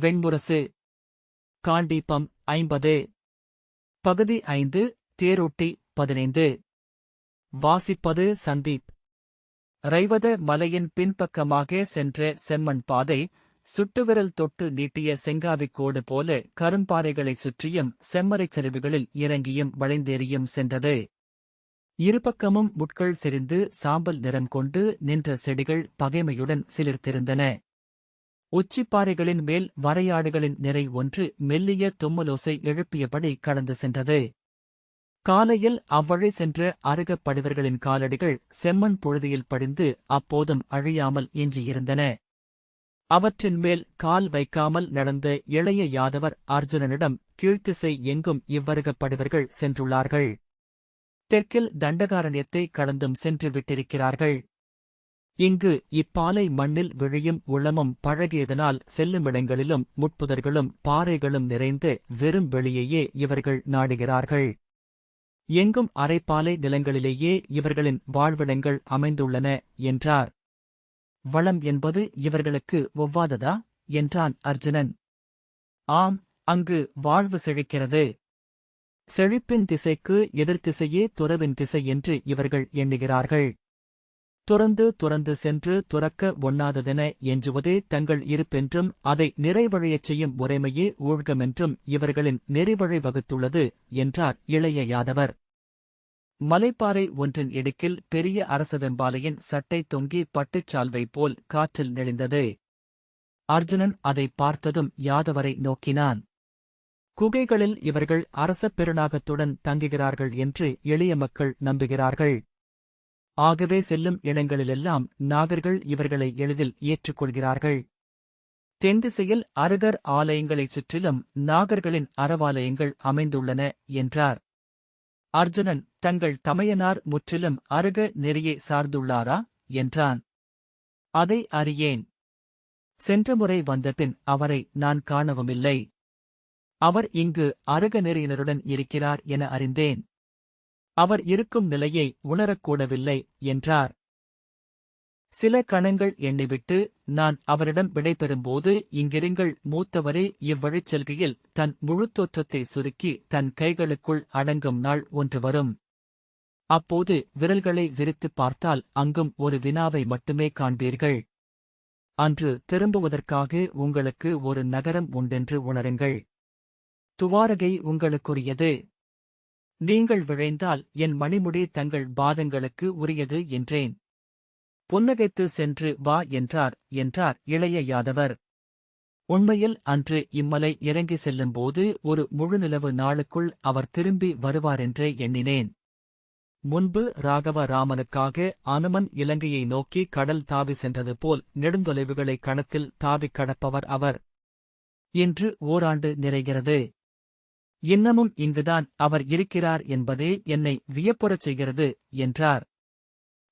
வெண்முரசு காண்டீபம் ஐம்பது. பகுதி ஐந்து தேரோட்டி பதினைந்து. வாசிப்பது சந்தீப். ரைவத மலையின் பின்பக்கமாக சென்ற செம்மண் பாதை சுட்டுவிரல் தொட்டு நீட்டிய செங்காவிக் கோடு போல கரும்பாறைகளைச் சுற்றியும் செம்மறைச் சரிவுகளில் இறங்கியும் வளைந்தேறியும் சென்றது. இருபக்கமும் முட்கள் செறிந்து சாம்பல் நிறம் கொண்டு நின்ற செடிகள் பகைமையுடன் சிலிர்த்திருந்தன. உச்சிப்பாறைகளின் மேல் வரையாடுகளின் நிறை ஒன்று மெல்லிய தும்மலோசை எழுப்பியபடி கடந்து சென்றது. காலையில் அவ்வழி சென்ற அருகப் படிவர்களின் காலடிகள் செம்மண் பொழுதியில் படிந்து அப்போதும் அழியாமல் எஞ்சியிருந்தன அவற்றின் மேல் கால் வைக்காமல் நடந்த இளைய யாதவர் அர்ஜுனனிடம் கீழ்த்திசை எங்கும் இவ்வருகப் படிவர்கள் சென்றுள்ளார்கள். தெற்கில் தண்டகாரண்யத்தை கடந்தும் சென்று விட்டிருக்கிறார்கள். இங்கு இப்பாலை மண்ணில் விழியும் உளமும் பழகியதனால் செல்லுமிடங்களிலும் முட்புதர்களும் பாறைகளும் நிறைந்து வெறும் வெளியேயே இவர்கள் நாடுகிறார்கள். எங்கும் அரைப்பாலை நிலங்களிலேயே இவர்களின் வாழ்விடங்கள் அமைந்துள்ளன என்றார். வளம் என்பது இவர்களுக்கு ஒவ்வாததா? என்றான் அர்ஜுனன். ஆம் அங்கு வாழ்வு செழிக்கிறது. செழிப்பின் திசைக்கு எதிர்த்திசையே துறவின் திசை என்று இவர்கள் எண்ணுகிறார்கள். துறந்து துறந்து சென்று துறக்க ஒண்ணாததென எஞ்சுவதே தங்கள் இருப்பென்றும் அதை நிறைவழையச் செய்யும் முறைமையே ஊழ்கமென்றும் இவர்களின் நெறிவழி வகுத்துள்ளது என்றார் இளைய யாதவர் மலைப்பாறை ஒன்றின் இடுக்கில் பெரிய அரசவெம்பாலையின் சட்டை தொங்கி பட்டுச்சால்வை போல் காற்றில் நெளிந்தது. அர்ஜுனன் அதை பார்த்ததும் யாதவரை நோக்கினான். குகைகளில் இவர்கள் அரச பெருநாகத்துடன் தங்குகிறார்கள் என்று எளிய மக்கள் நம்புகிறார்கள். ஆகவே செல்லும் இடங்களிலெல்லாம் நாகர்கள் இவர்களை எளிதில் ஏற்றுக்கொள்கிறார்கள். தென்திசையில் அருகர் ஆலயங்களைச் சுற்றிலும் நாகர்களின் அறவாலயங்கள் அமைந்துள்ளன என்றார். அர்ஜுனன் தங்கள் தமையனார் முற்றிலும் அருக நெறியை சார்ந்துள்ளாரா? என்றான். அதை அறியேன். சென்ற முறை வந்தபின் அவரை நான் காணவுமில்லை. அவர் இங்கு அருக நெறியினருடன் இருக்கிறார் என அறிந்தேன். அவர் இருக்கும் நிலையை உணரக்கூடவில்லை என்றார். சில கணங்கள் எண்ணிவிட்டு நான் அவரிடம் விடைபெறும்போது இங்கிருங்கள் மூத்தவரே இவ்வழிச் செல்கையில் தன் முழு தோற்றத்தை சுருக்கி தன் கைகளுக்குள் அடங்கும் நாள் ஒன்று வரும். அப்போது விரல்களை விரித்துப் பார்த்தால் அங்கும் ஒரு வினாவை மட்டுமே காண்பீர்கள். அன்று திரும்புவதற்காக உங்களுக்கு ஒரு நகரம் உண்டென்று உணருங்கள். துவாரகை உங்களுக்குரியது. நீங்கள் விழைந்தால் என் மணிமுடி தங்கள் பாதங்களுக்கு உரியது என்றேன். புன்னகைத்து சென்று வா என்றார் என்றார் இளைய யாதவர் உண்மையில் அன்று இம்மலை இறங்கி செல்லும்போது ஒரு முழுநிலவு நாளுக்குள் அவர் திரும்பி வருவாரென்றே எண்ணினேன். முன்பு ராகவ ராமனுக்காக அனுமன் இலங்கையை நோக்கி கடல் தாவி சென்றது போல் நெடுந்தொலைவுகளை கணத்தில் தாவிக் கடப்பவர் அவர். இன்று ஓராண்டு நிறைகிறது. இன்னமும் இங்குதான் அவர் இருக்கிறார் என்பதே என்னை வியப்புறச் செய்கிறது என்றார்.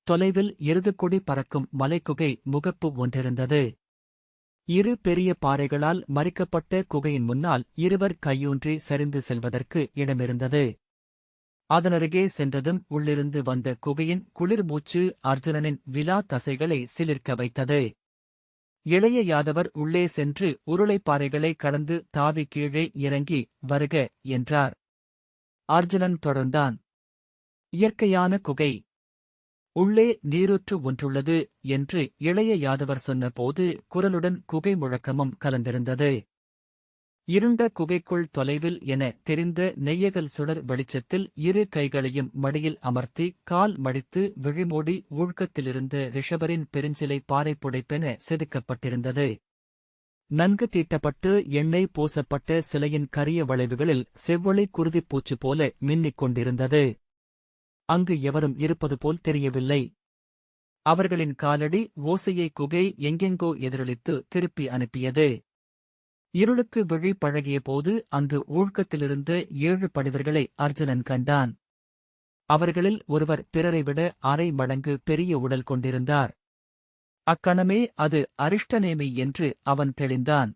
தொலைவில் எருதுகொடி பறக்கும் மலைக்குகை முகப்பு ஒன்றிருந்தது. இரு பெரிய பாறைகளால் மறிக்கப்பட்ட குகையின் முன்னால் இருவர் கையூன்றி சரிந்து செல்வதற்கு இடமிருந்தது. அதனருகே சென்றதும் உள்ளிருந்து வந்த குகையின் குளிர் மூச்சு அர்ஜுனனின் விலா தசைகளை சிலிர்க்க வைத்தது. இளைய யாதவர் உள்ளே சென்று உருளைப்பாறைகளை கடந்து தாவி கீழே இறங்கி வருக என்றார். அர்ஜுனன் தொடர்ந்தான். இயற்கையான குகை. உள்ளே நீரூற்று ஒன்றுள்ளது என்று இளைய யாதவர் சொன்னபோது குரலுடன் குகை முழக்கமும் கலந்திருந்தது. இருண்ட குகைக்குள் தொலைவில் என தெரிந்த நெய்யகல் சுடர் வெளிச்சத்தில் இரு கைகளையும் மடியில் அமர்த்தி கால் மடித்து விழிமூடி ஊழ்கத்திலிருந்த ரிஷபரின் பெருஞ்சிலை பாறை புடைப்பென செதுக்கப்பட்டிருந்தது. நன்கு தீட்டப்பட்டு எண்ணெய் பூசப்பட்ட சிலையின் கரிய வளைவுகளில் செவ்வொளி குருதிப்பூச்சு போல மின்னிக் கொண்டிருந்தது. அங்கு எவரும் இருப்பது போல் தெரியவில்லை. அவர்களின் காலடி ஓசையை குகை எங்கெங்கோ எதிரொலித்து திருப்பி அனுப்பியது. இருளுக்கு விழி பழகிய போது அங்கு ஊழ்க்கத்திலிருந்த ஏழு படிவர்களை அர்ஜுனன் கண்டான். அவர்களில் ஒருவர் பிறரை விட அரை மடங்கு பெரிய உடல் கொண்டிருந்தார். அக்கணமே அது அரிஷ்டநேமி என்று அவன் தெளிந்தான்.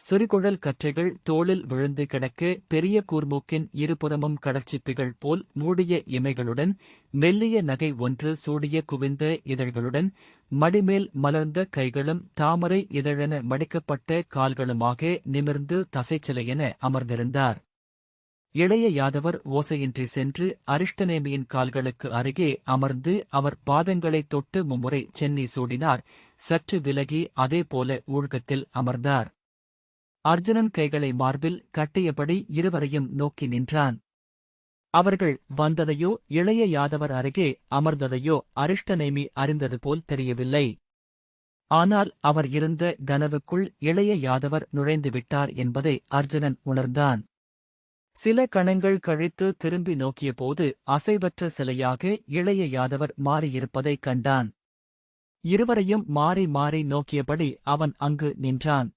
சிறுகுழல் கற்றைகள் தோளில் விழுந்து கிடக்க பெரிய கூர்மூக்கின் இருபுறமும் கடற்சிப்பிகள் போல் மூடிய இமைகளுடன் மெல்லிய நகை ஒன்று சூடிய குவிந்த இதழ்களுடன் மடிமேல் மலர்ந்த கைகளும் தாமரை இதழென மடிக்கப்பட்ட கால்களுமாக நிமிர்ந்து தசைச்சிலையென அமர்ந்திருந்தார். இளைய யாதவர் ஓசையின்றி சென்று அரிஷ்டநேமியின் கால்களுக்கு அருகே அமர்ந்து அவர் பாதங்களைத் தொட்டு மும்முறை சென்னி சூடினார். சற்று விலகி அதேபோல ஊழ்கத்தில் அமர்ந்தார். அர்ஜுனன் கைகளை மார்பில் கட்டியபடி இருவரையும் நோக்கி நின்றான். அவர்கள் வந்ததையோ இளைய யாதவர் அருகே அமர்ந்ததையோ அரிஷ்டநேமி அறிந்தது போல் தெரியவில்லை. ஆனால் அவர் இருந்த கனவுக்குள் இளைய யாதவர் நுழைந்து விட்டார் என்பதை அர்ஜுனன் உணர்ந்தான். சில கணங்கள் கழித்து திரும்பி நோக்கியபோது அசைவற்ற சிலையாக இளைய யாதவர் மாறியிருப்பதைக் கண்டான். இருவரையும் மாறி மாறி நோக்கியபடி அவன் அங்கு நின்றான்.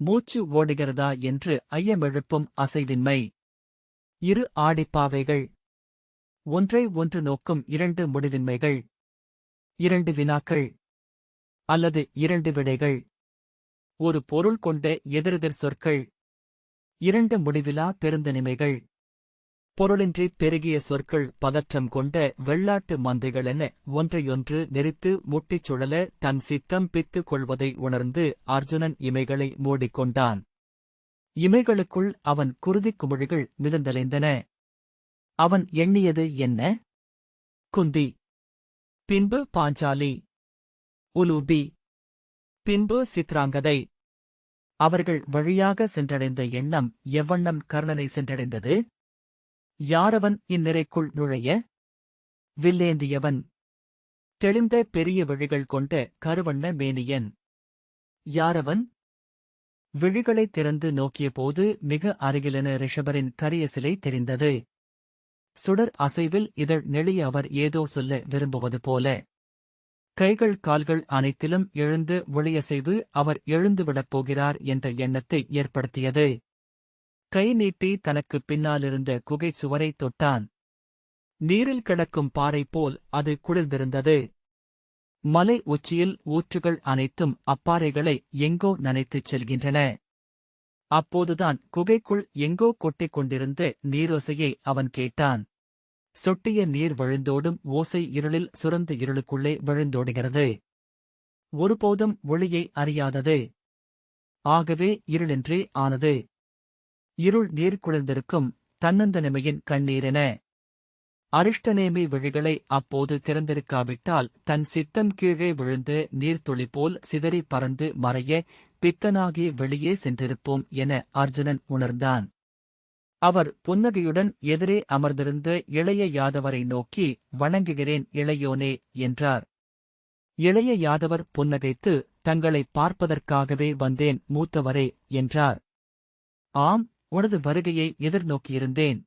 மூச்சு ஓடுகிறதா என்று ஐயமெழுப்பும் அசைவின்மை. இரு ஆடிப்பாவைகள். ஒன்றை ஒன்று நோக்கும் இரண்டு முடிவின்மைகள். இரண்டு வினாக்கள். அல்லது இரண்டு விடைகள். ஒரு பொருள் கொண்ட எதிரெதிர் சொற்கள். இரண்டு முடிவிலா பெருந்தனிமைகள். பொருளின்றி பெருகிய சொற்கள் பதற்றம் கொண்ட வெள்ளாட்டு மந்தைகளென ஒன்றையொன்று நெரித்து முட்டிச் சுழல தன் சித்தம் பித்துக் கொள்வதை உணர்ந்து அர்ஜுனன் இமைகளை மூடிக்கொண்டான். இமைகளுக்குள் அவன் குருதிக் குமிழிகள் மிதந்தலைந்தன அவன் எண்ணியது என்ன? குந்தி. பின்பு பாஞ்சாலி. உலூபி. பின்பு சித்ராங்கதை. அவர்கள் வழியாக சென்றடைந்த எண்ணம் எவ்வண்ணம் கர்ணனை சென்றடைந்தது? யாரவன் இந்நிறைக்குள் நுழைய? வில்லேந்தியவன். தெளிந்த பெரிய விழிகள் கொண்ட கருவண்ண மேனியன். யாரவன்? விழிகளைத் திறந்து நோக்கியபோது மிக அருகிலென ரிஷபரின் கரிய சிலை தெரிந்தது. சுடர் அசைவில் இதழ் நெளிய அவர் ஏதோ சொல்ல விரும்புவது போல. கைகள் கால்கள் அனைத்திலும் எழுந்து ஒளியசைவு அவர் எழுந்துவிடப் போகிறார் என்ற எண்ணத்தை ஏற்படுத்தியது. கை நீட்டி தனக்குப் பின்னாலிருந்த குகை சுவரைத் தொட்டான். நீரில் கிடக்கும் பாறை போல் அது குளிர்ந்திருந்தது. மலை உச்சியில் ஊற்றுகள் அனைத்தும் அப்பாறைகளை எங்கோ நனைத்துச் செல்கின்றன. அப்போதுதான் குகைக்குள் எங்கோ கொட்டிக் கொண்டிருந்த நீரோசையை அவன் கேட்டான். சொட்டிய நீர் விழுந்தோடும் ஓசை இருளில் சுரந்த இருளுக்குள்ளே விழுந்தோடுகிறது. ஒருபோதும் ஒளியை அறியாதது. ஆகவே இருளின்றே ஆனது. இருள் நீர் குளிர்ந்திருக்கும் தன்னந்தனிமையின் கண்ணீரென. அரிஷ்டநேமி விழிகளை அப்போது திறந்திருக்காவிட்டால் தன் சித்தம் கீழே விழுந்து நீர்த்துளி போல் சிதறி பறந்து மறைய பித்தனாகி வெளியே சென்றிருப்போம் என அர்ஜுனன் உணர்ந்தான். அவர் புன்னகையுடன் எதிரே அமர்ந்திருந்த இளைய யாதவரை நோக்கி வணங்குகிறேன் இளையோனே என்றார். இளைய யாதவர் புன்னகைத்து தங்களை பார்ப்பதற்காகவே வந்தேன் மூத்தவரே என்றார். ஆம் உனது வருகையை எதிர்நோக்கியிருந்தேன்.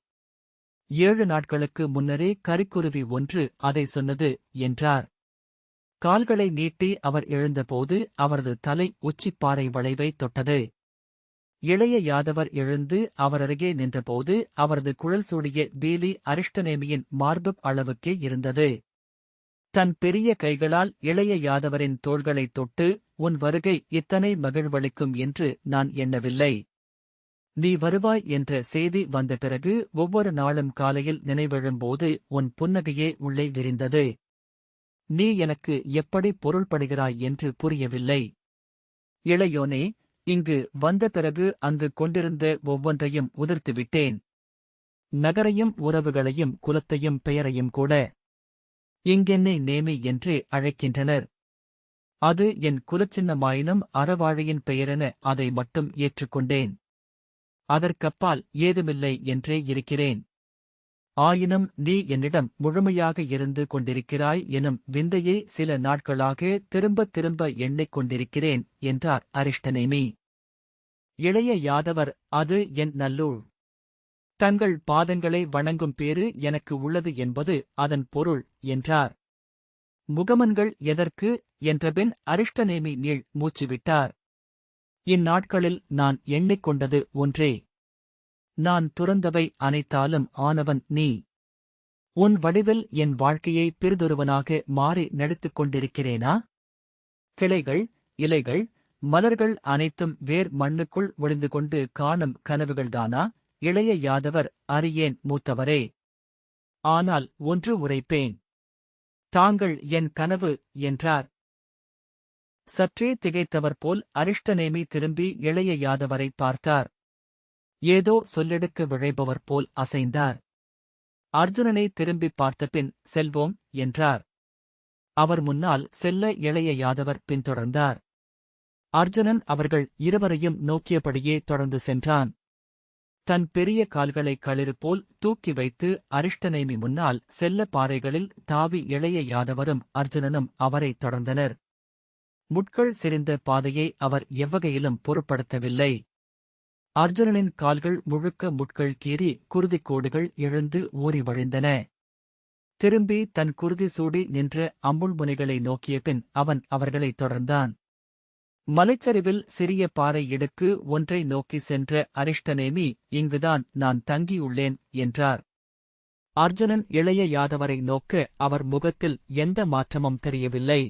ஏழு நாட்களுக்கு முன்னரே கரிக்குருவி ஒன்று அதை சொன்னது என்றார். கால்களை நீட்டி அவர் எழுந்தபோது அவரது தலை உச்சிப்பாறை வளைவை தொட்டது. இளைய யாதவர் எழுந்து அவரருகே நின்றபோது அவரது குழல் சூடிய பீலி அரிஷ்டநேமியின் மார்பு அளவுக்கே இருந்தது. தன் பெரிய கைகளால் இளைய யாதவரின் தோள்களைத் தொட்டு உன் வருகை இத்தனை மகிழ்வளிக்கும் என்று நான் எண்ணவில்லை. நீ வருவாய் என்ற செய்தி வந்த பிறகு ஒவ்வொரு நாளும் காலையில் நினைவெழும்போது உன் புன்னகையே உள்ளே விரிந்தது. நீ எனக்கு எப்படி பொருள்படுகிறாய் என்று புரியவில்லை. இளையோனே இங்கு வந்த பிறகு அங்கு கொண்டிருந்த ஒவ்வொன்றையும் உதிர்த்துவிட்டேன். நகரையும் உறவுகளையும் குலத்தையும் பெயரையும் கூட இங்கென்னை நேமி என்று அழைக்கின்றனர். அது என் குலச்சின்னமாயினும் அறவாழையின் பெயரென அதை மட்டும் ஏற்றுக்கொண்டேன். அதற்கப்பால் ஏதுமில்லை என்றே இருக்கிறேன். ஆயினும் நீ என்னிடம் முழுமையாக இருந்து கொண்டிருக்கிறாய் எனும் விந்தையே சில நாட்களாக திரும்பத் திரும்ப எண்ணிக் கொண்டிருக்கிறேன் என்றார் அரிஷ்டநேமி. இளைய யாதவர் அது என் நல்லூழ். தங்கள் பாதங்களை வணங்கும் பேறு எனக்கு உள்ளது என்பது அதன் பொருள் என்றார். முகமன்கள் எதற்கு? என்றபின் அரிஷ்டநேமி நீள் மூச்சுவிட்டார். இந்நாட்களில் நான் எண்ணிக்கொண்டது ஒன்றே. நான் துறந்தவை அனைத்தாலும் ஆனவன் நீ. உன் வடிவில் என் வாழ்க்கையை பிறிதொருவனாக மாறி நடித்துக் கொண்டிருக்கிறேனா? கிளைகள் இலைகள் மலர்கள் அனைத்தும் வேர் மண்ணுக்குள் ஒளிந்து கொண்டு காணும் கனவுகள்தானா? இளைய யாதவர் அறியேன் மூத்தவரே. ஆனால் ஒன்று உரைப்பேன். தாங்கள் என் கனவு என்றார். சற்றே திகைத்தவர் போல் அரிஷ்டநேமி திரும்பி இளைய யாதவரை பார்த்தார். ஏதோ சொல்லெடுக்க விழைபவர் போல் அசைந்தார். அர்ஜுனனை திரும்பி பார்த்தபின் செல்வோம் என்றார். அவர் முன்னால் செல்ல இளைய யாதவர் பின்தொடர்ந்தார். அர்ஜுனன் அவர்கள் இருவரையும் நோக்கியபடியே தொடர்ந்து சென்றான். தன் பெரிய கால்களை களிறு போல் தூக்கி வைத்து அரிஷ்டநேமி முன்னால் செல்ல பாறைகளில் தாவி இளைய யாதவரும் அர்ஜுனனும் அவரைத் தொடர்ந்தனர். முட்கள் சிரிந்த பாதையை அவர் எவ்வகையிலும் பொருட்படுத்தவில்லை. அர்ஜுனனின் கால்கள் முழுக்க முட்கள் கீறி குருதிக்கோடுகள் எழுந்து ஊறி வழிந்தன. திரும்பி தன் குருதி சூடி நின்ற அம்புள் முனைகளை நோக்கிய பின் அவன் அவர்களைத் தொடர்ந்தான். மலைச்சரிவில் சிறிய பாறை இடுக்கு ஒன்றை நோக்கி சென்ற அரிஷ்டநேமி இங்குதான் நான் தங்கியுள்ளேன் என்றார். அர்ஜுனன் இளைய யாதவரை நோக்க அவர் முகத்தில் எந்த மாற்றமும் தெரியவில்லை.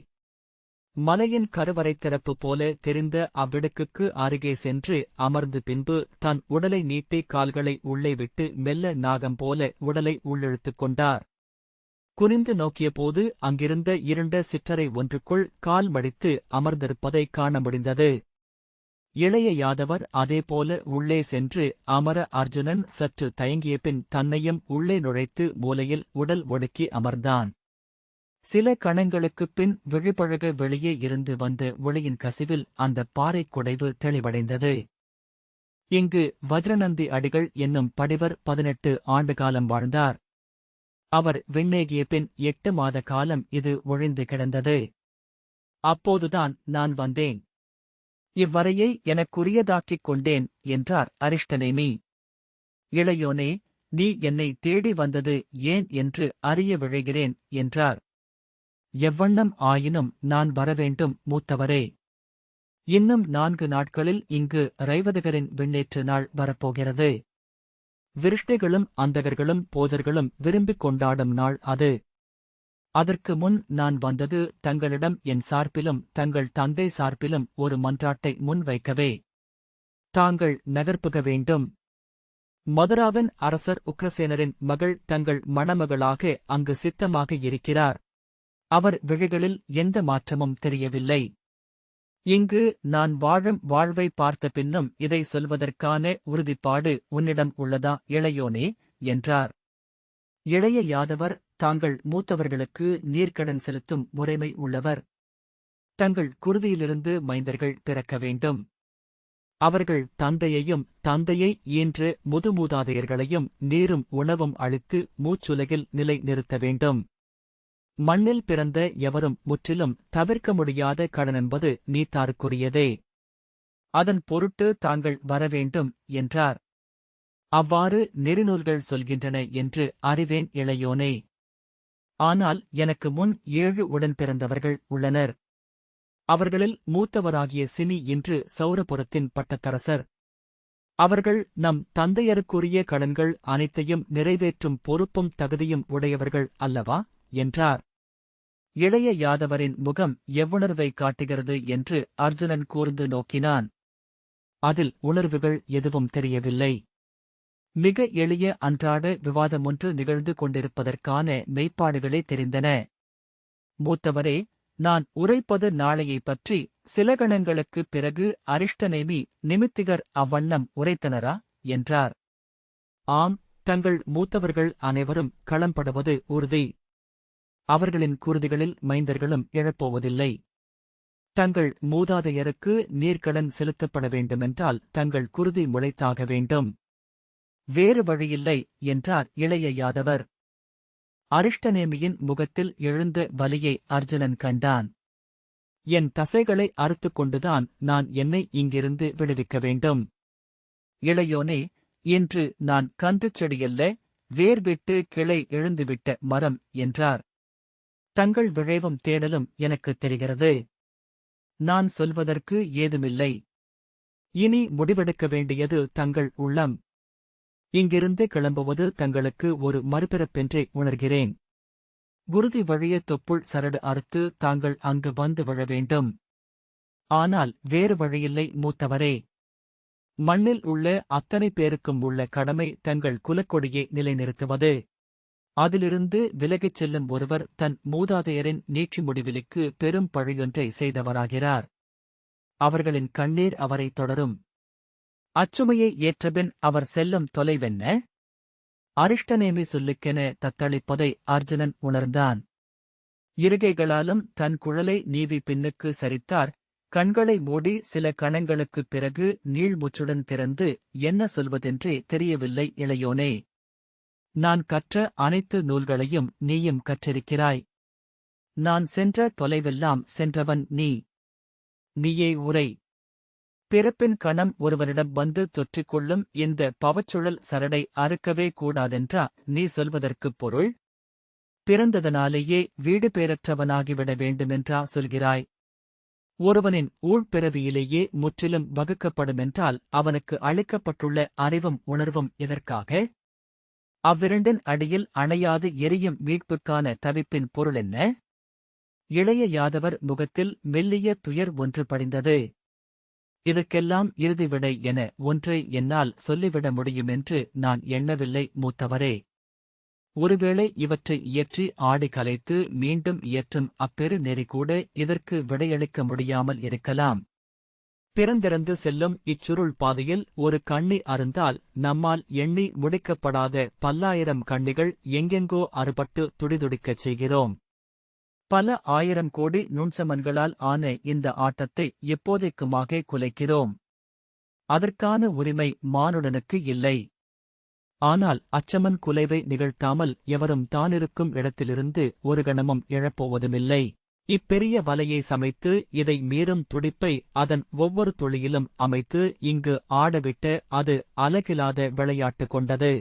மலையின் கருவறை திறப்பு போல தெரிந்த அவ்விடுக்குக்கு அருகே சென்று அமர்ந்து பின்பு தன் உடலை நீட்டி கால்களை உள்ளே விட்டு மெல்ல நாகம் போல உடலை உள்ளிழுத்துக் கொண்டார். குனிந்து நோக்கியபோது அங்கிருந்த இருண்ட சிற்றரை ஒன்றுக்குள் கால் மடித்து அமர்ந்திருப்பதை காண முடிந்தது. இளைய யாதவர் அதேபோல உள்ளே சென்று அமர அர்ஜுனன் சற்று தயங்கிய பின் தன்னையும் உள்ளே நுழைத்து மூலையில் உடல் ஒடுக்கி அமர்ந்தான். சில கணங்களுக்குப் பின் விழிபழக வெளியே இருந்து வந்த ஒளியின் கசிவில் அந்த பாறைக் குடைவு தெளிவடைந்தது. இங்கு வஜ்ரநந்தி அடிகள் என்னும் படிவர் பதினெட்டு ஆண்டு காலம் வாழ்ந்தார். அவர் விண்ணேகிய பின் எட்டு மாத காலம் இது ஒழிந்து கிடந்தது. அப்போதுதான் நான் வந்தேன். இவ்வரையை எனக்குரியதாக்கிக் கொண்டேன் என்றார் அரிஷ்டநேமி. இளையோனே நீ என்னை தேடி வந்தது ஏன் என்று அறிய விழைகிறேன் என்றார். எவ்வண்ணம் ஆயினும் நான் வரவேண்டும் மூத்தவரே. இன்னும் நான்கு நாட்களில் இங்கு ரைவதகரின் விண்ணேற்று நாள் வரப்போகிறது. விருஷ்டிகளும் அந்தகர்களும் போதர்களும் விரும்பிக் கொண்டாடும் நாள் அது. அதற்கு முன் நான் வந்தது தங்களிடம் என் சார்பிலும் தங்கள் தந்தை சார்பிலும் ஒரு மன்றாட்டை முன்வைக்கவே தாங்கள் நகர்ப்புக வேண்டும். மதுராவின் அரசர் உக்ரசேனரின் மகள் தங்கள் மணமகளாக அங்கு சித்தமாக இருக்கிறார். அவர் விழிகளில் எந்த மாற்றமும் தெரியவில்லை. இங்கு நான் வாழும் வாழ்வை பார்த்த பின்னும் இதை சொல்வதற்கான உறுதிப்பாடு உன்னிடம் உள்ளதா இளையோனே? என்றார். இளைய யாதவர் தாங்கள் மூத்தவர்களுக்கு நீர்க்கடன் செலுத்தும் முறைமை உள்ளவர். தங்கள் குருதியிலிருந்து மைந்தர்கள் பிறக்க வேண்டும். அவர்கள் தந்தையையும் தந்தையை ஈன்று முதுமூதாதையர்களையும் நீரும் உணவும் அளித்து மூச்சுலகில் நிலை நிறுத்த வேண்டும். மண்ணில் பிறந்த எவரும் முற்றிலும் தவிர்க்க முடியாத கடனென்பது நீத்தாருக்குரியதே. அதன் பொருட்டு தாங்கள் வரவேண்டும் என்றார். அவ்வாறு நெறிநூல்கள் சொல்கின்றன என்று அறிவேன் இளையோனே. ஆனால் எனக்கு முன் ஏழு உடன் பிறந்தவர்கள் உள்ளனர். அவர்களில் மூத்தவராகிய சினி இன்று சௌரபுரத்தின் பட்டத்தரசர். அவர்கள் நம் தந்தையருக்குரிய கடன்கள் அனைத்தையும் நிறைவேற்றும் பொறுப்பும் தகுதியும் உடையவர்கள் அல்லவா? என்றார். இளைய யாதவரின் முகம் எவ்வுணர்வை காட்டுகிறது என்று அர்ஜுனன் கூர்ந்து நோக்கினான். அதில் உணர்வுகள் எதுவும் தெரியவில்லை. மிக எளிய அன்றாட விவாதமொன்று நிகழ்ந்து கொண்டிருப்பதற்கான மெய்ப்பாடுகளே தெரிந்தன. மூத்தவரே நான் உரைப்பது நாளையைப் பற்றி சில கணங்களுக்குப் பிறகு அரிஷ்டநேமி நிமித்திகர் அவ்வண்ணம் உரைத்தனரா? என்றார். ஆம் தங்கள் மூத்தவர்கள் அனைவரும் களம்படுவது உறுதி. அவர்களின் குருதிகளில் மைந்தர்களும் இழப்போவதில்லை தங்கள் மூதாதையருக்கு நீர்க்கடன் செலுத்தப்பட வேண்டுமென்றால் தங்கள் குருதி முளைத்தாக வேண்டும். வேறு வழியில்லை என்றார் இளைய யாதவர் அரிஷ்டநேமியின் முகத்தில் எழுந்த வலியை அர்ஜுனன் கண்டான். என் தசைகளை அறுத்துக் கொண்டுதான் நான் என்னை இங்கிருந்து விடுவிக்க வேண்டும். இளையோனே இன்று நான் கன்று செடியல்ல வேர் விட்டு கிளை எழுந்துவிட்ட மரம் என்றார். தங்கள் விழைவும் தேடலும் எனக்குத் தெரிகிறது. நான் சொல்வதற்கு ஏதுமில்லை. இனி முடிவெடுக்க வேண்டியது தங்கள் உள்ளம். இங்கிருந்து கிளம்புவது தங்களுக்கு ஒரு மறுபிறப்பென்றே உணர்கிறேன். குருதி வழிய தொப்புள் சரடு அறுத்து தாங்கள் அங்கு வந்து விழ வேண்டும். ஆனால் வேறு வழியில்லை மூத்தவரே. மண்ணில் உள்ள அத்தனை பேருக்கும் உள்ள கடமை தங்கள் குலக்கொடியை நிலைநிறுத்துவது. அதிலிருந்து விலகிச் செல்லும் ஒருவர் தன் மூதாதையரின் நீட்சி முடிவிலுக்கு பெரும் பழியொன்றை செய்தவராகிறார். அவர்களின் கண்ணீர் அவரை தொடரும். அச்சுமையை ஏற்றபின் அவர் செல்லும் தொலைவென்ன? அரிஷ்டநேமி சொல்லுக்கென தத்தளிப்பதை அர்ஜுனன் உணர்ந்தான். இருகைகளாலும் தன் குழலை நீவி பின்னுக்கு சரித்தார். கண்களை மூடி சில கணங்களுக்குப் பிறகு நீள்முச்சுடன் திறந்து என்ன சொல்வதென்றே தெரியவில்லை இளையோனே. நான் கற்ற அனைத்து நூல்களையும் நீயும் கற்றிருக்கிறாய். நான் சென்ற தொலைவெல்லாம் சென்றவன் நீ. நீயே உரை. பிறப்பின் கணம் ஒருவனிடம் வந்து தொற்றிக்கொள்ளும் இந்த பவச்சுழல் சரடை அறுக்கவே கூடாதென்றா நீ சொல்வதற்குப் பொருள்? பிறந்ததனாலேயே வீடு பேரற்றவனாகிவிட வேண்டுமென்றா சொல்கிறாய்? ஒருவனின் ஊழ்பிறவியிலேயே முற்றிலும் வகுக்கப்படுமென்றால் அவனுக்கு அளிக்கப்பட்டுள்ள அறிவும் உணர்வும் எதற்காக? அவ்விரண்டின் அடியில் அணையாது எரியும் மீட்புக்கான தவிப்பின் பொருள் என்ன? இளைய யாதவர் முகத்தில் மெல்லிய துயர் ஒன்று படிந்தது. இதுக்கெல்லாம் இறுதி விடை என ஒன்றை என்னால் சொல்லிவிட முடியுமென்று நான் எண்ணவில்லை மூத்தவரே. ஒருவேளை இவற்றை இயற்றி ஆடி கலைத்து மீண்டும் இயற்றும் அப்பெரு நெறி கூட இதற்கு விடையளிக்க முடியாமல் இருக்கலாம். பிறந்திறந்து செல்லும் இச்சுருள் பாதையில் ஒரு கண்ணி அருந்தால் நம்மால் எண்ணி முடிக்கப்படாத பல்லாயிரம் கண்ணிகள் எங்கெங்கோ அறுபட்டு துடிதுடிக்கச் செய்கிறோம். பல ஆயிரம் கோடி நுண்சமன்களால் ஆன இந்த ஆட்டத்தை எப்போதைக்குமாக குலைக்கிறோம். அதற்கான உரிமை மானுடனுக்கு இல்லை. ஆனால் அச்சமன் குலைவை நிகழ்த்தாமல் எவரும் தானிருக்கும் இடத்திலிருந்து ஒரு கணமும் இழப்போவதுமில்லை. இப்பெரிய வலையை சமைத்து இதை மீறும் துடிப்பை அதன் ஒவ்வொரு துளியிலும் அமைத்து இங்கு ஆடவிட்டு அது அலகிலாத விளையாட்டு கொண்டது.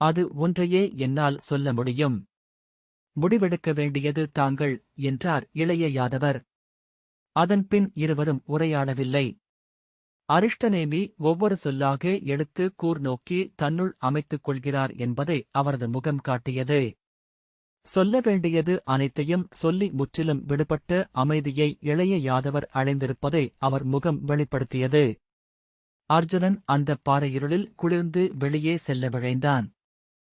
அது ஒன்றையே என்னால் சொல்ல முடியும். முடிவெடுக்க வேண்டியது தாங்கள் என்றார் இளைய யாதவர் அதன்பின் இருவரும் உரையாடவில்லை. அரிஷ்டநேமி ஒவ்வொரு சொல்லாக எடுத்து கூர் நோக்கி தன்னுள் அமைத்துக் கொள்கிறார் என்பதை அவரது முகம் காட்டியது. சொல்ல வேண்டியது அனைத்தையும் சொல்லி முற்றிலும் விடுபட்ட அமைதியை இளைய யாதவர் அடைந்திருப்பதை அவர் முகம் வெளிப்படுத்தியது. அர்ஜுனன் அந்த பாறையிருளில் குளிர்ந்து வெளியே செல்ல விழைந்தான்.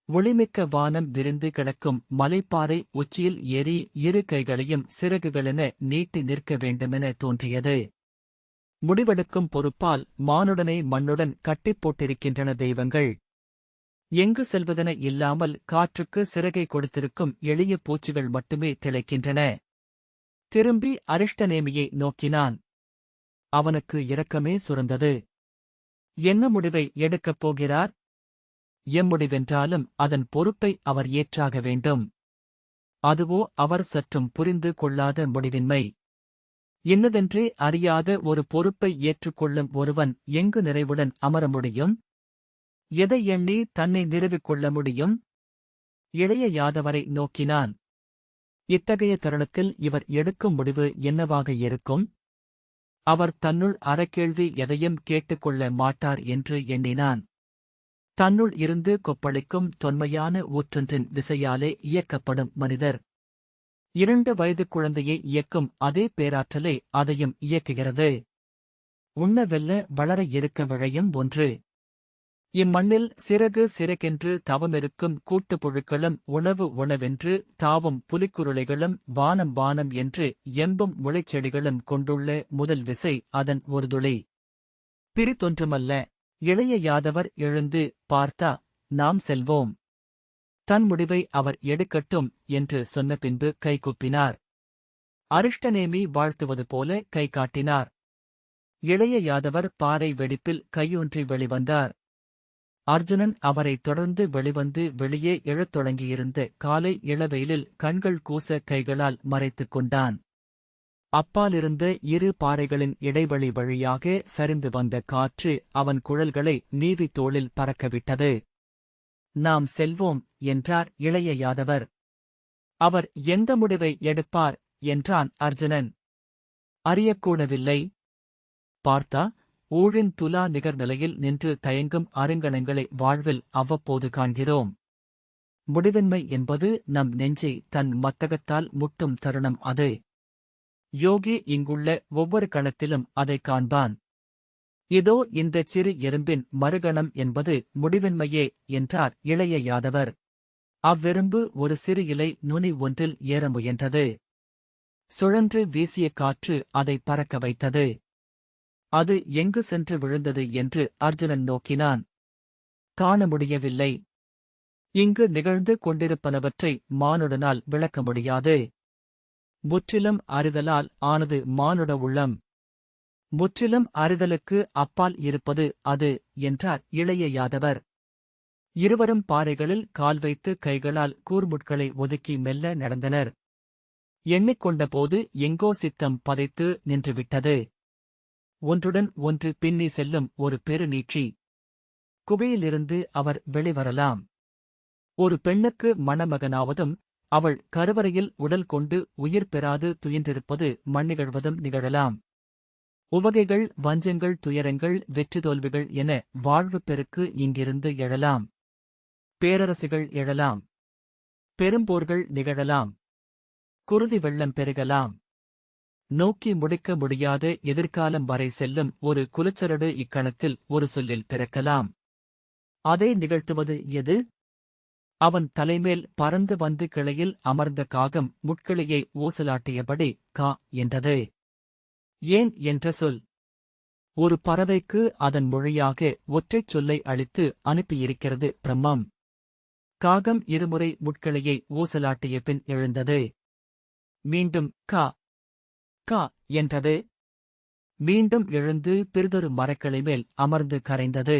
ஒளிமிக்க வானம் விரிந்து கிடக்கும் மலைப்பாறை உச்சியில் ஏறி இரு கைகளையும் சிறகுகளென நீட்டி நிற்க வேண்டுமென தோன்றியது. முடிவெடுக்கும் பொறுப்பால் மானுடனை மண்ணுடன் கட்டிப் போட்டிருக்கின்றன தெய்வங்கள். எங்கு செல்வதென இல்லாமல் காற்றுக்கு சிறகை கொடுத்திருக்கும் எளிய பூச்சிகள் மட்டுமே திளைக்கின்றன. திரும்பி அரிஷ்டநேமியை நோக்கினான். அவனுக்கு இரக்கமே சுரந்தது. என்ன முடிவை எடுக்கப் போகிறார்? எம்முடிவென்றாலும் அதன் பொறுப்பை அவர் ஏற்றாக வேண்டும். அதுவோ அவர் சற்றும் புரிந்து கொள்ளாத முடிவின்மை. இன்னதென்றே அறியாத ஒரு பொறுப்பை ஏற்றுக்கொள்ளும் ஒருவன் எங்கு நிறைவுடன் அமர முடியும்? எதை எண்ணி தன்னை நிறுவிக் கொள்ள முடியும்? இளைய யாதவரை நோக்கினான். இத்தகைய தருணத்தில் இவர் எடுக்கும் முடிவு என்னவாக இருக்கும்? அவர் தன்னுள் அறக்கேள்வி எதையும் கேட்டுக்கொள்ள மாட்டார் என்று எண்ணினான். தன்னுள் இருந்து கொப்பளிக்கும் தொன்மையான ஊற்றொன்றின் விசையாலே இயக்கப்படும் மனிதர். இரண்டு வயது குழந்தையை இயக்கும் அதே பேராற்றலே அதையும் இயக்குகிறது. உண்ண வெல்ல வளர இருக்க விழையும் ஒன்று. இம்மண்ணில் சிறகு சிறகென்று தவமிருக்கும் கூட்டுப் புழுக்களும் உணவு உணவென்று தாவும் புலிக்குருளைகளும் வானம் வானம் என்று எம்பும் முளைச்செடிகளும் கொண்டுள்ள முதல் விசை அதன் ஒரு துளி. பிரித்தொன்றுமல்ல இளைய யாதவர் எழுந்து பார்த்தா நாம் செல்வோம். தன் முடிவை அவர் எடுக்கட்டும் என்று சொன்ன பின்பு கைகுப்பினார் அரிஷ்டநேமி வாழ்த்துவது போல கை காட்டினார். இளைய யாதவர் பாறை வெடிப்பில் கையொன்றி வெளிவந்தார். அர்ஜுனன் அவரை தொடர்ந்து வெளிவந்து வெளியே எழத் தொடங்கியிருந்த காலை இளவெயிலில் கண்கள் கூச கைகளால் மறைத்துக் கொண்டான். அப்பாலிருந்த இரு பாறைகளின் இடைவெளி வழியாக சரிந்து வந்த காற்று அவன் குழல்களை நீவி தோளில் பறக்கவிட்டது. நாம் செல்வோம் என்றார் இளைய யாதவர். அவர் எந்த முடிவை எடுப்பார்? என்றான் அர்ஜுனன். அறியக்கூடவில்லை பார்த்தா? ஊழின் துலா நிகர் நிலையில் நின்று தயங்கும் அருங்கணங்களை வாழ்வில் அவ்வப்போது காண்கிறோம். முடிவின்மை என்பது நம் நெஞ்சை தன் மத்தகத்தால் முட்டும் தருணம் அது. யோகி இங்குள்ள ஒவ்வொரு கணத்திலும் அதைக் காண்பான். இதோ இந்தச் சிறு எறும்பின் மறுகணம் என்பது முடிவின்மையே என்றார் இளைய யாதவர். அவ்விரும்பு ஒரு சிறு இலை நுனி ஒன்றில் ஏற முயன்றது. சுழன்று வீசிய காற்று அதை பறக்க வைத்தது. அது எங்கு சென்று விழுந்தது என்று அர்ஜுனன் நோக்கினான். காண முடியவில்லை. இங்கு நிகழ்ந்து கொண்டிருப்பனவற்றை மானுடனால் விளக்க முடியாது. முற்றிலும் அறிதலால் ஆனது மானுட உள்ளம். முற்றிலும் அறிதலுக்கு அப்பால் இருப்பது அது என்றார் இளைய யாதவர் இருவரும் பாறைகளில் கால் வைத்து கைகளால் கூர்முட்களை ஒதுக்கி மெல்ல நடந்தனர். எண்ணிக்கொண்டபோது எங்கோ சித்தம் பதைத்து நின்றுவிட்டது. ஒன்றுடன் ஒன்று பின்னி செல்லும் ஒரு பெருநீட்சி. குகையிலிருந்து அவர் வெளிவரலாம். ஒரு பெண்ணுக்கு மணமகனாவதும் அவள் கருவறையில் உடல் கொண்டு உயிர் பெறாது துயின்றிருப்பது மண்ணிகழ்வதும் நிகழலாம். உவகைகள் வஞ்சங்கள் துயரங்கள் வெற்றி தோல்விகள் என வாழ்வு பெருக்கு இங்கிருந்து எழலாம். பேரரசுகள் எழலாம். பெரும்போர்கள் நிகழலாம். குருதி வெள்ளம் பெருகலாம். நோக்கி முடிக்க முடியாத எதிர்காலம் வரை செல்லும் ஒரு குலச்சரடு இக்கணத்தில் ஒரு சொல்லில் பிறக்கலாம். அதை நிகழ்த்துவது எது? அவன் தலைமேல் பறந்து வந்து கிளையில் அமர்ந்த காகம் முட்கிளையை ஊசலாட்டியபடி கா என்றது. ஏன் என்ற சொல். ஒரு பறவைக்கு அதன் மொழியாக ஒற்றைச் சொல்லை அளித்து அனுப்பியிருக்கிறது பிரம்மம். காகம் இருமுறை முட்கிளையை ஊசலாட்டிய பின் எழுந்தது. மீண்டும் கா. அக்கா என்றது. மீண்டும் எழுந்து பிறிதொரு மரக்கிளை மேல் அமர்ந்து கரைந்தது.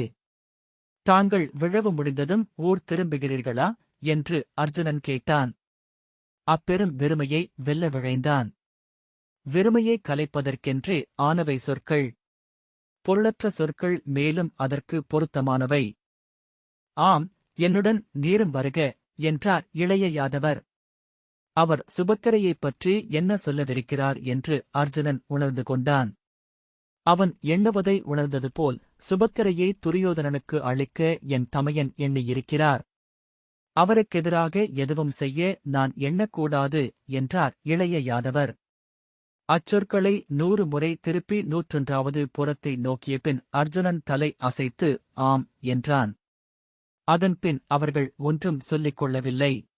தாங்கள் விழவு முடிந்ததும் ஊர் திரும்புகிறீர்களா? என்று அர்ஜுனன் கேட்டான். அப்பெரும் வெறுமையை வெல்ல விழைந்தான். வெறுமையை கலைப்பதற்கென்றே ஆனவை சொற்கள். பொருளற்ற சொற்கள் மேலும் அதற்கு பொருத்தமானவை. ஆம் என்னுடன் நீரும் வருக என்றார் இளைய யாதவர் அவர் சுபத்திரையைப் பற்றி என்ன சொல்லவிருக்கிறார் என்று அர்ஜுனன் உணர்ந்து கொண்டான். அவன் எண்ணுவதை உணர்ந்தது போல் சுபத்திரையை துரியோதனனுக்கு அளிக்க என் தமையன் எண்ணியிருக்கிறார். அவருக்கெதிராக எதுவும் செய்ய நான் எண்ணக்கூடாது என்றார் இளைய யாதவர். அச்சொற்களை நூறு முறை திருப்பி நூற்றொன்றாவது புறத்தை நோக்கிய பின் அர்ஜுனன் தலை அசைத்து ஆம் என்றான். அதன்பின் அவர்கள் ஒன்றும் சொல்லிக் கொள்ளவில்லை.